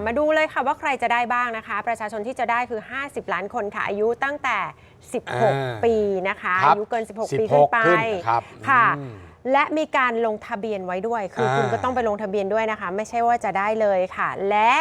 มาดูเลยค่ะว่าใครจะได้บ้างนะคะ ประชาชนที่จะได้คือ 50 ล้านคนค่ะ อายุตั้งแต่อ่า16 ปีนะคะครับอายุเกิน 16 16ปีขึ้นไปขึ้นครับค่ะอืมและมีการลงทะเบียนไว้ด้วย คืออาคุณก็ต้องไปลงทะเบียนด้วยนะคะ ไม่ใช่ว่าจะได้เลยค่ะ และ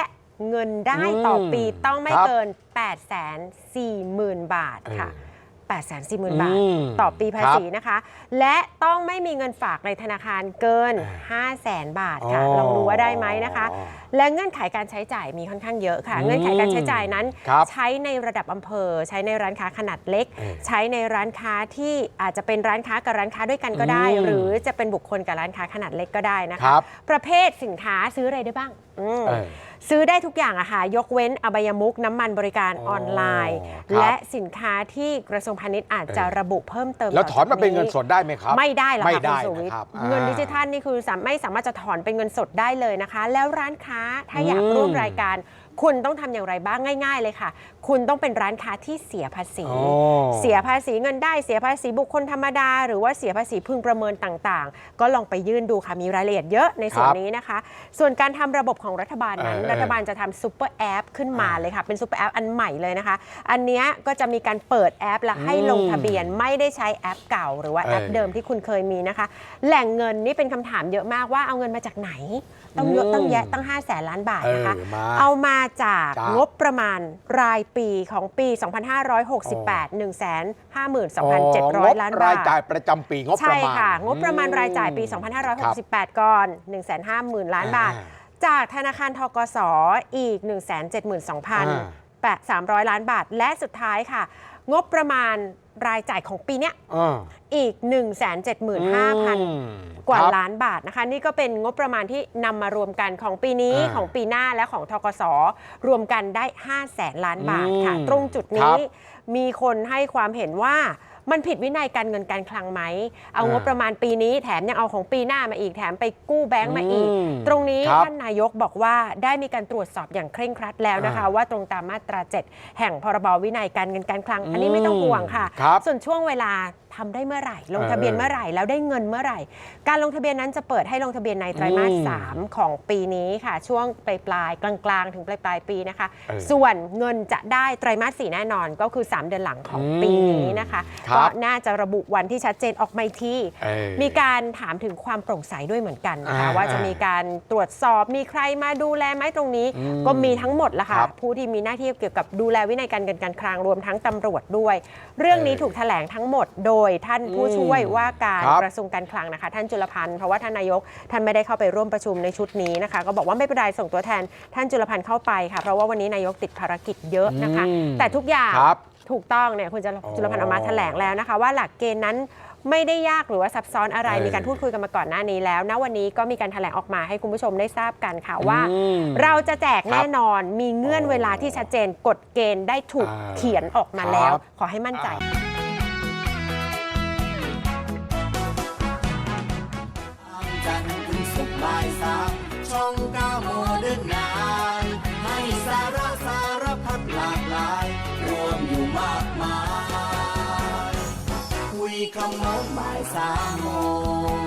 เงินได้ต่อปีต้องไม่ครับเกิน 8 4 0 0 0 0 บาทค่ะเออ 8 4 0 0 0 0 บาท อืมต่อปีภาครับษีนะคะ และต้องไม่มีเงินฝากในธนาคารเกิน 5 0 0แสนบาทค่ะ ลองดูว่าได้ไหมนะคะ อ๋อ และเงื่อนไขการใช้จ่ายมีค่อนข้างเยอะค่ะ อืมเงื่อนไขการใช้จ่ายนั้น ครับใช้ในระดับอำเภอ ใช้ในร้านค้าขนาดเล็ก เออใช้ในร้านค้าที่อาจจะเป็นร้านค้ากับร้านค้าด้วยกันก็ได้ อืมหรือจะเป็นบุคคลกับร้านค้าขนาดเล็กก็ได้นะคคะ รับ ประเภทสินค้าซื้ออะไรได้บ้างอืม เออ ซื้อได้ทุกอย่างอะค่ะ ยกเว้นอบายมุกน้ำมันบริการอ๋อออนไลน์ ครับ และสินค้าที่กระทรวงพาณิชย์อาจจะเออระบุเพิ่มเติมแล้วถอนมาเป็นต่จกเงินสดได้ไหมครับ ไม่ได้หรอกไม่ค่ะได้คุณสุวิทนะครับย์อ่า เงินดิจิทัลนี่คือสามไม่สามารถจะถอนเป็นเงินสดได้เลยนะคะ แล้วร้านค้าถ้าอยากอืมร่วมรายการ คุณต้องทำอย่างไรบ้างง่าย ๆ เลยค่ะ คุณต้องเป็นร้านค้าที่เสียภาษีโอ้เสียภาษีเงินได้เสียภาษีบุคคลธรรมดา หรือว่าเสียภาษีพึงประเมินต่างๆ ก็ลองไปยื่นดูค่ะมีรายละเอียดเยอะในส่วนครับนี้นะคะ ส่วนการทำระบบของรัฐบาลนั้น เออ รัฐบาลจะทำซูเปอร์แอปขึ้นมาอ่าเลยค่ะ เป็นซูเปอร์แอปอันใหม่เลยนะคะ อันเนี้ยก็จะมีการเปิดแอปและให้ลงทะเบียนไม่ได้ใช้แอปเก่า หรือว่าแอปเออเดิมที่คุณเคยมีนะคะ แหล่งเงินนี่เป็นคำถามเยอะมากว่าเอาเงินมาจากไหนต้องเยอะอืมต้องแยะตั้ง5 0 0แสนล้านบาทนะคะเออมา เอามาจากจากงบประมาณรายปีของปี 2568 152,700 ล้านบาทรายจ่ายประจำปีงบประใช่มาณค่ะ งบประมาณรายจ่ายปีอืม2568 ก่อน 150,000 ล้านบาทอ่าจากธนาคารทกสอีก 172,300 ล้านบาท และสุดท้ายค่ะ งบประมาณรายจ่ายของปีเนี้ยอ่า อีก 175,000 กว่าครับล้านบาทนะคะ นี่ก็เป็นงบประมาณที่นำมารวมกันของปีนี้อ่าของปีหน้าและของทกสรวมกันได้ 5 0 0แสนล้านบาทค่ะ อืมตรงจุดคนี้รับมีคนให้ความเห็นว่ามันผิดวินัยการเงินการคลังไหม เอาอ่างบประมาณปีนี้แถมยังเอาของปีหน้ามาอีกแถมไปกู้แบงก์มาอีก อืมตรงนี้ครับ ท่านนายกบอกว่าได้มีการตรวจสอบอย่างเคร่งครัดแล้วนะคะอ่าว่าตรงตามมาตรา 7 แห่งพรบวินัยการเงินการคลังอันนี้ไม่ต้องห่วงค่ะครับส่วนช่วงเวลา ทำได้เมื่อไหร่ ลงทะเบียนเมื่อไหร่แล้วได้เงินเมื่อไหร่ การลงทะเบียนนั้นจะเปิดให้ลงทะเบียนในไตรมาสอืมสามของปีนี้ค่ะ ช่วงปลายปลายๆกลางๆ ถึงปลายปลายๆปีนะคะเออส่วนเงินจะได้ไตรมาสสี่แน่นอนก็คือ 3 เดือนหลังของปีนี้นะคะครับก็น่าจะระบุวันที่ชัดเจนออกมาอีกทีเออมีการถามถึงความโปร่งใสด้วยเหมือนกันนะคะอ่าว่าจะมีการตรวจสอบมีใครมาดูแลไหมตรงนี้อืมก็มีทั้งหมดละค่ะครับผู้ที่มีหน้าที่เกี่ยวกับดูแลวินัยการเงินการคลังรวมทั้งตำรวจด้วย เรื่องนี้เออถูกแถลงทั้งหมดโดยท่านผู้อืมช่วยว่าการครับกระทรวงการคลังนะคะ ท่านจุลพันธ์เพราะว่าท่านนายกท่านไม่ได้เข้าไปร่วมประชุมในชุดนี้นะคะ ก็บอกว่าไม่เป็นไรส่งตัวแทนท่านจุลพันธ์เข้าไปค่ะ เพราะว่าวันนี้นายกติดภารกิจเยอะนะคะ อืมแต่ทุกอย่างครับถูกต้องเนี่ยคุณจุลอ๋อจุลพันธ์ออกมาแถลงแล้วนะคะ ว่าหลักเกณฑ์นั้นไม่ได้ยากหรือว่าซับซ้อนอะไรเออ มีการพูดคุยกันมาก่อนหน้านี้แล้วณวันนี้ก็มีการแถลงออกมาให้คุณผู้ชมได้ทราบกันค่ะว่า อืม เราจะแจกครับแน่นอน มีเงื่อนเวลาที่ชัดเจน กฎเกณฑ์ได้ถูกอ่าเขียนออกมาแล้ว ครับ ขอให้มั่นใจ จันทร์ถึงศุกร์บ่ายสามช่องเก้าโมเดิร์นไนให้สาระสารพัดหลากหลาย รวมอยู่มากมาย คุยคำโน้นบ่ายสามโมง